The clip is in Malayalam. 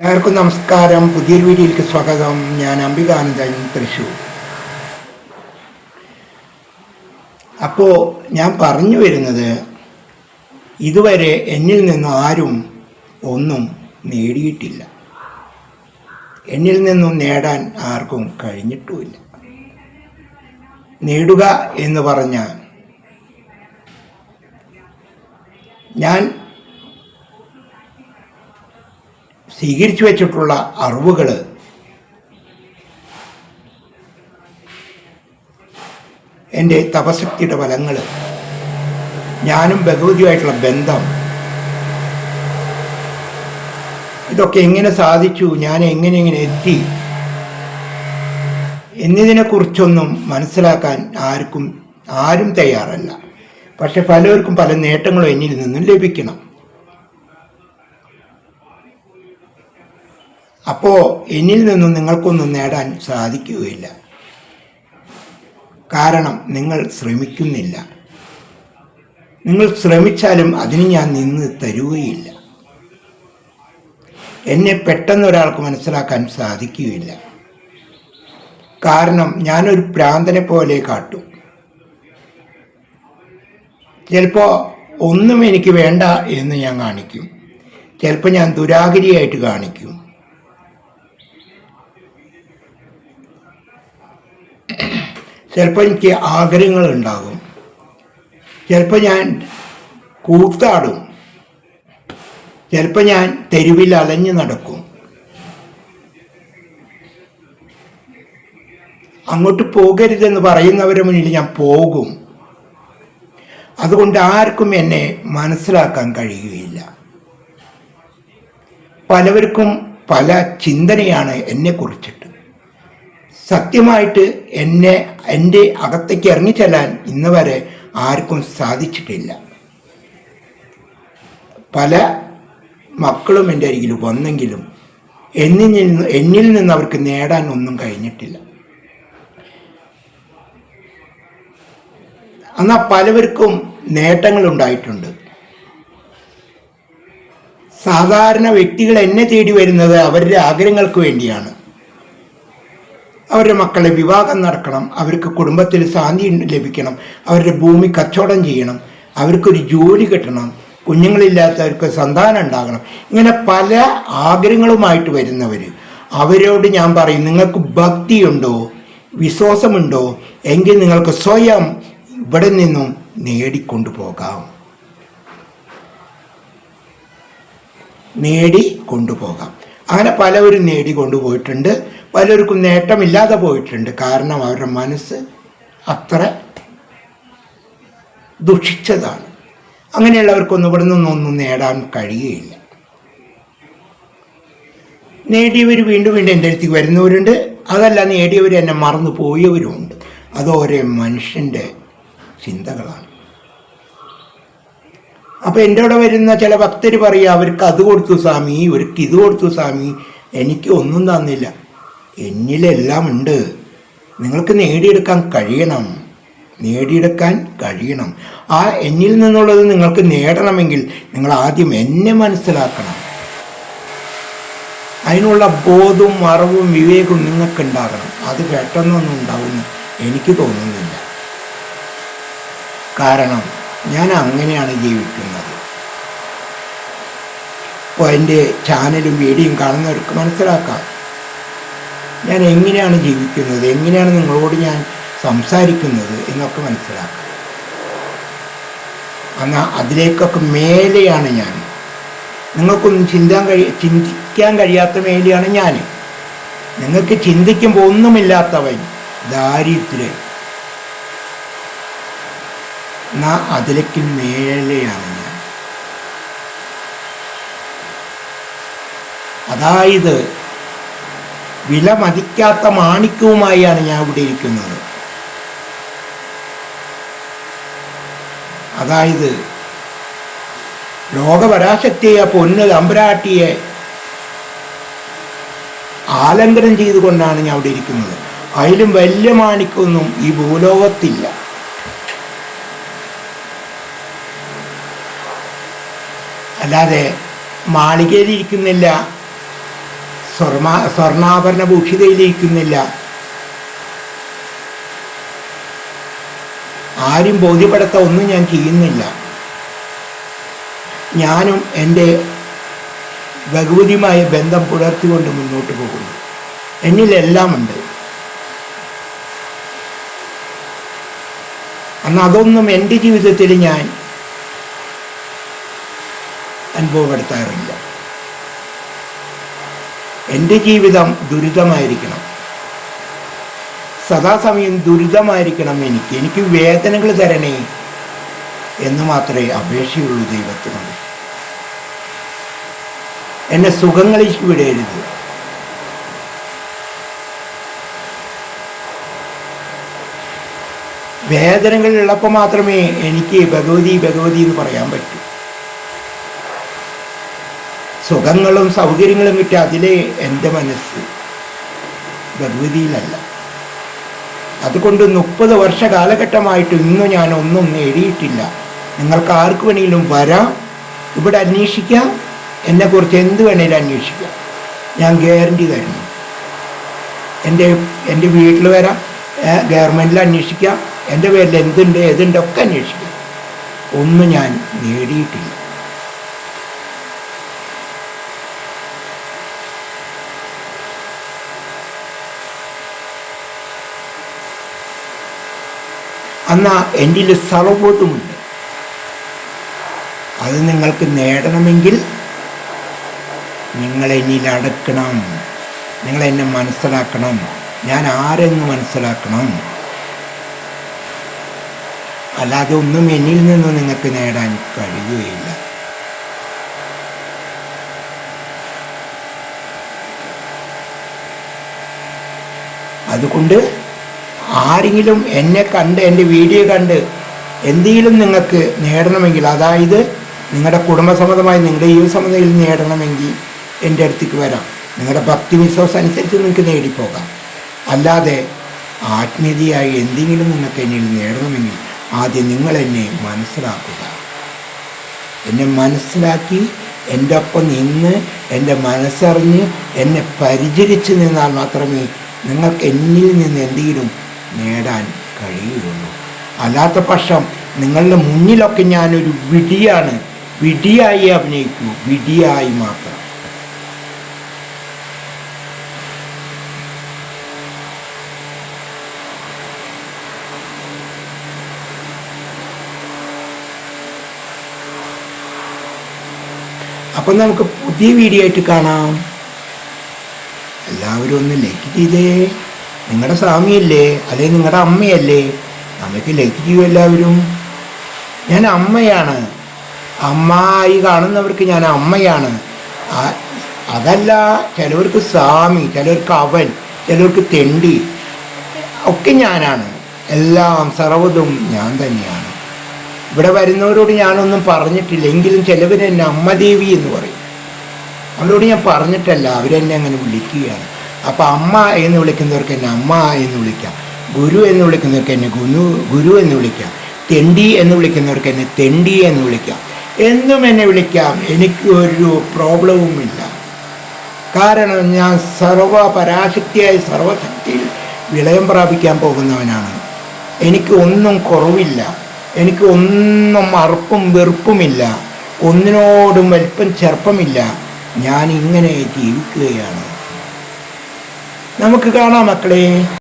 എല്ലാവർക്കും നമസ്കാരം. പുതിയൊരു വീഡിയോയിലേക്ക് സ്വാഗതം. ഞാൻ അംബികാനന്ദൻ തൃശൂർ അപ്പോൾ ഞാൻ പറഞ്ഞു വരുന്നത് ഇതുവരെ എന്നിൽ നിന്ന് ആരും ഒന്നും നേടിയിട്ടില്ല. എന്നിൽ നിന്നും നേടാൻ ആർക്കും കഴിഞ്ഞിട്ടുമില്ല. നേടുക എന്ന് പറഞ്ഞാൽ ഞാൻ സ്വീകരിച്ചു വെച്ചിട്ടുള്ള അറിവുകൾ എന്റെ തപശക്തിയുടെ ഫലങ്ങൾ ഞാനും ഭഗവതിയുമായിട്ടുള്ള ബന്ധം. ഇതൊക്കെ എങ്ങനെ സാധിച്ചു? ഞാൻ എങ്ങനെ എങ്ങനെ എത്തി? എന്നതിനെക്കുറിച്ചൊന്നും മനസ്സിലാക്കാൻ ആർക്കും ആരും തയ്യാറല്ല. പക്ഷെ പലർക്കും പല നേട്ടങ്ങളും എന്നിൽ നിന്നും ലഭിക്കണം. അപ്പോൾ എന്നിൽ നിന്നും നിങ്ങൾക്കൊന്നും നേടാൻ സാധിക്കുകയില്ല. കാരണം നിങ്ങൾ ശ്രമിക്കുന്നില്ല. നിങ്ങൾ ശ്രമിച്ചാലും അതിന് ഞാൻ നിന്ന് തരുകയില്ല. എന്നെ പെട്ടെന്ന് ഒരാൾക്ക് മനസ്സിലാക്കാൻ സാധിക്കുകയില്ല. കാരണം ഞാനൊരു പ്രാന്തനെ പോലെ കാട്ടും. ചിലപ്പോൾ ഒന്നും എനിക്ക് വേണ്ട എന്ന് ഞാൻ കാണിക്കും. ചിലപ്പോൾ ഞാൻ ദുരാഗരിയായിട്ട് കാണിക്കും. ചിലപ്പോൾ എനിക്ക് ആഗ്രഹങ്ങൾ ഉണ്ടാകും ചിലപ്പോൾ ഞാൻ കൂത്താടും. ചിലപ്പോൾ ഞാൻ തെരുവിൽ അലഞ്ഞു നടക്കും. അങ്ങോട്ട് പോകരുതെന്ന് പറയുന്നവരുടെ മുന്നിൽ ഞാൻ പോകും. അതുകൊണ്ട് ആർക്കും എന്നെ മനസ്സിലാക്കാൻ കഴിയുകയില്ല. പലവർക്കും പല ചിന്തനയാണ് എന്നെ കുറിച്ചിട്ട്. സത്യമായിട്ട് എന്നെ എന്റെ അകത്തേക്ക് ഇറങ്ങിച്ചെല്ലാൻ ഇന്ന് വരെ ആർക്കും സാധിച്ചിട്ടില്ല. പല മക്കളും എന്റെ അരികിൽ വന്നെങ്കിലും എന്നിൽ നിന്ന് എന്നിൽ നിന്ന് അവർക്ക് നേടാൻ ഒന്നും കഴിഞ്ഞിട്ടില്ല. എന്നാൽ പലവർക്കും നേട്ടങ്ങൾ ഉണ്ടായിട്ടുണ്ട്. സാധാരണ വ്യക്തികൾ എന്നെ തേടി വരുന്നത് അവരുടെ ആഗ്രഹങ്ങൾക്ക് വേണ്ടിയാണ്. അവരുടെ മക്കളെ വിവാഹം നടക്കണം അവർക്ക് കുടുംബത്തിൽ ശാന്തി ലഭിക്കണം അവരുടെ ഭൂമി കച്ചവടം ചെയ്യണം അവർക്കൊരു ജോലി കിട്ടണം കുഞ്ഞുങ്ങളില്ലാത്തവർക്ക് സന്താനം ഉണ്ടാകണം. ഇങ്ങനെ പല ആഗ്രഹങ്ങളുമായിട്ട് വരുന്നവർ അവരോട് ഞാൻ പറയും നിങ്ങൾക്ക് ഭക്തിയുണ്ടോ? വിശ്വാസമുണ്ടോ? എങ്കിൽ നിങ്ങൾക്ക് സ്വയം ഇവിടെ നിന്നും നേടിക്കൊണ്ടു പോകാം നേടി കൊണ്ടുപോകാം അങ്ങനെ പലവരും നേടി കൊണ്ടുപോയിട്ടുണ്ട് പലർക്കും നേട്ടമില്ലാതെ പോയിട്ടുണ്ട്. കാരണം അവരുടെ മനസ്സ് അത്ര ദുഷിച്ചതാണ്. അങ്ങനെയുള്ളവർക്കൊന്നും ഇവിടെ നിന്നൊന്നും നേടാൻ കഴിയുകയില്ല. നേടിയവർ വീണ്ടും വീണ്ടും എന്റെ അടുത്തേക്ക് വരുന്നവരുണ്ട്. അതല്ല നേടിയവർ എന്നെ മറന്നു പോയവരുമുണ്ട്. അത് ഓരോ മനുഷ്യന്റെ ചിന്തകളാണ്. അപ്പോൾ എന്റെ അവിടെ വരുന്ന ചില ഭക്തർ പറയുക അവർക്ക് അത് കൊടുത്തു സ്വാമി ഇവർക്ക് ഇത് കൊടുത്തു സ്വാമി എനിക്ക് ഒന്നും തന്നില്ല. എന്നിലെല്ലാം ഉണ്ട് നിങ്ങൾക്ക് നേടിയെടുക്കാൻ കഴിയണം. നേടിയെടുക്കാൻ കഴിയണം. ആ എന്നിൽ നിന്നുള്ളത് നിങ്ങൾക്ക് നേടണമെങ്കിൽ നിങ്ങൾ ആദ്യം എന്നെ മനസ്സിലാക്കണം. അതിനുള്ള ബോധവും അറിവും വിവേകവും നിങ്ങൾക്ക് ഉണ്ടാകണം. അത് പെട്ടെന്നൊന്നും ഉണ്ടാവുമെന്ന് എനിക്ക് തോന്നുന്നില്ല. കാരണം ഞാൻ അങ്ങനെയാണ് ജീവിക്കുന്നത്. അപ്പോൾ എന്റെ ചാനലും വീഡിയോയും കാണുന്നവർക്ക് മനസ്സിലാക്കാം. ഞാൻ എങ്ങനെയാണ് ജീവിക്കുന്നത്? എങ്ങനെയാണ് നിങ്ങളോട് ഞാൻ സംസാരിക്കുന്നത്? എന്നൊക്കെ മനസ്സിലാക്കുക. എന്നാൽ അതിലേക്കൊക്കെ മേലെയാണ് ഞാൻ. നിങ്ങൾക്കൊന്നും ചിന്താൻ കഴി ചിന്തിക്കാൻ കഴിയാത്ത മേലെയാണ് ഞാൻ. നിങ്ങൾക്ക് ചിന്തിക്കുമ്പോൾ ഒന്നുമില്ലാത്തവൻ ദാരിദ്ര്യ എന്നാ അതിലേക്ക് മേലെയാണ് ഞാൻ. അതായത് വില മതിക്കാത്ത മാണിക്യവുമായാണ് ഞാൻ ഇവിടെ ഇരിക്കുന്നത്. അതായത് ലോകപരാശക്തിയെ പൊന്ന് തമ്പുരാട്ടിയെ ആലംഘനം ചെയ്തുകൊണ്ടാണ് ഞാൻ അവിടെ ഇരിക്കുന്നത്. അതിലും വലിയ മാണിക്കൊന്നും ഈ ഭൂലോകത്തില്ല. അല്ലാതെ മാളികയിൽ ഇരിക്കുന്നില്ല. സ്വർണ സ്വർണാഭരണ ഭൂഷിതയിലിരിക്കുന്നില്ല. ആരും ബോധ്യപ്പെടുത്ത ഒന്നും ഞാൻ ചെയ്യുന്നില്ല. ഞാനും എന്റെ ഭഗവതിയുമായ ബന്ധം പുലർത്തിക്കൊണ്ട് മുന്നോട്ട് പോകുന്നു. എന്നിലെല്ലാം ഉണ്ട്. അന്ന് അതൊന്നും എന്റെ ജീവിതത്തിൽ ഞാൻ അനുഭവപ്പെടുത്താറില്ല. എന്റെ ജീവിതം ദുരിതമായിരിക്കണം. സദാസമയം ദുരിതമായിരിക്കണം എനിക്ക്. എനിക്ക് വേദനകൾ തരണേ എന്ന് മാത്രമേ അപേക്ഷയുള്ളൂ ദൈവത്തിനോട്. എന്നെ സുഖങ്ങളിലേക്ക് വിടരുത്. വേദനകൾ ഉള്ളപ്പോൾ മാത്രമേ എനിക്ക് ഭഗവതി ഭഗവതി എന്ന് പറയാൻ പറ്റൂ. സുഖങ്ങളും സൗകര്യങ്ങളും കിട്ടി. അതിലെ എന്റെ മനസ്സ് ഭഗവതിയിലല്ല അതുകൊണ്ട് മുപ്പത് വർഷ കാലഘട്ടമായിട്ട് ഇന്നും ഞാൻ ഒന്നും നേടിയിട്ടില്ല. നിങ്ങൾക്ക് ആർക്ക് വേണമെങ്കിലും വരാം. ഇവിടെ അന്വേഷിക്കാം. എന്നെക്കുറിച്ച് എന്ത് വേണേലും അന്വേഷിക്കാം. ഞാൻ ഗ്യാരണ്ടി തരുന്നു. എന്റെ എന്റെ വീട്ടിൽ വരാം. ഗവൺമെന്റിൽ അന്വേഷിക്കാം. എന്റെ പേരിൽ എന്തുണ്ട് ഏതുണ്ട് ഒക്കെ അന്വേഷിക്കാം. ഒന്നും ഞാൻ നേടിയിട്ടില്ല. അന്നാ എന്റെ സർവതുമുണ്ട് അത് നിങ്ങൾക്ക് നേടണമെങ്കിൽ നിങ്ങൾ എന്നിൽ അടക്കണം. നിങ്ങൾ എന്നെ മനസ്സിലാക്കണം. ഞാൻ ആരെന്ന് മനസ്സിലാക്കണം. അല്ലാതെ ഒന്നും എന്നിൽ നിന്ന് നിങ്ങൾക്ക് നേടാൻ കഴിയുകയില്ല. അതുകൊണ്ട് ആരെങ്കിലും എന്നെ കണ്ട് എന്റെ വീഡിയോ കണ്ട് എന്തെങ്കിലും നിങ്ങൾക്ക് നേടണമെങ്കിൽ അതായത് നിങ്ങളുടെ കുടുംബസമ്മതമായി നിങ്ങളുടെ ഈ സമ്മതയിൽ നേടണമെങ്കിൽ എന്റെ അടുത്തേക്ക് വരാം. നിങ്ങളുടെ ഭക്തി വിശ്വാസം അനുസരിച്ച് നിങ്ങൾക്ക് നേടിപ്പോകാം. അല്ലാതെ ആത്മീയതയായി എന്തെങ്കിലും നിങ്ങൾക്ക് എന്നിൽ നേടണമെങ്കിൽ ആദ്യം നിങ്ങൾ എന്നെ മനസ്സിലാക്കുക. എന്നെ മനസ്സിലാക്കി എന്റെ ഒപ്പം നിന്ന് എന്റെ മനസ്സറിഞ്ഞ് എന്നെ പരിചരിച്ച് നിന്നാൽ മാത്രമേ നിങ്ങൾക്ക് എന്നിൽ നിന്ന് എന്തെങ്കിലും നേടാൻ കഴിയുകയുള്ളൂ. അല്ലാത്ത പക്ഷം നിങ്ങളുടെ മുന്നിലൊക്കെ ഞാനൊരു വിടിയാണ് വിടിയായി അഭിനയിക്കൂ. വിടിയായി മാത്രം. അപ്പം നമുക്ക് പുതിയ വീഡിയോ ആയിട്ട് കാണാം. എല്ലാവരും ഒന്ന് ലൈക്ക് ചെയ്തേ. നിങ്ങളുടെ സ്വാമിയല്ലേ? അല്ലെങ്കിൽ നിങ്ങളുടെ അമ്മയല്ലേ? അമ്മയ്ക്ക് ലഭിക്കൂ എല്ലാവരും? ഞാൻ അമ്മയാണ്. അമ്മായി കാണുന്നവർക്ക് ഞാൻ അമ്മയാണ്. അതല്ല ചിലവർക്ക് സ്വാമി ചിലവർക്ക് അവൻ ചിലവർക്ക് തെണ്ടി. ഒക്കെ ഞാനാണ്. എല്ലാം സർവതും ഞാൻ തന്നെയാണ്. ഇവിടെ വരുന്നവരോട് ഞാനൊന്നും പറഞ്ഞിട്ടില്ല. എങ്കിലും ചിലവർ എന്നെ അമ്മദേവി എന്ന് പറയും. അവരോട് ഞാൻ പറഞ്ഞിട്ടല്ല. അവരെന്നെ അങ്ങനെ വിളിക്കുകയാണ്. അപ്പം അമ്മ എന്ന് വിളിക്കുന്നവർക്ക് എന്നെ അമ്മ എന്ന് വിളിക്കാം. ഗുരു എന്ന് വിളിക്കുന്നവർക്ക് എന്നെ ഗുരു ഗുരു എന്ന് വിളിക്കാം. തെണ്ടി എന്ന് വിളിക്കുന്നവർക്ക് എന്നെ തെണ്ടി എന്ന് വിളിക്കാം. എന്നും എന്നെ വിളിക്കാം. എനിക്ക് ഒരു പ്രോബ്ലവുമില്ല. കാരണം ഞാൻ സർവ പരാശക്തിയായി സർവശക്തിയിൽ വിളയം പ്രാപിക്കാൻ പോകുന്നവനാണ്. എനിക്ക് ഒന്നും കുറവില്ല. എനിക്ക് ഒന്നും അറുപ്പും വെറുപ്പുമില്ല. ഒന്നിനോടും വലിപ്പം ചെറുപ്പമില്ല. ഞാൻ ഇങ്ങനെ ജീവിക്കുകയാണ്. നമുക്ക് കാണാം മക്കളെ.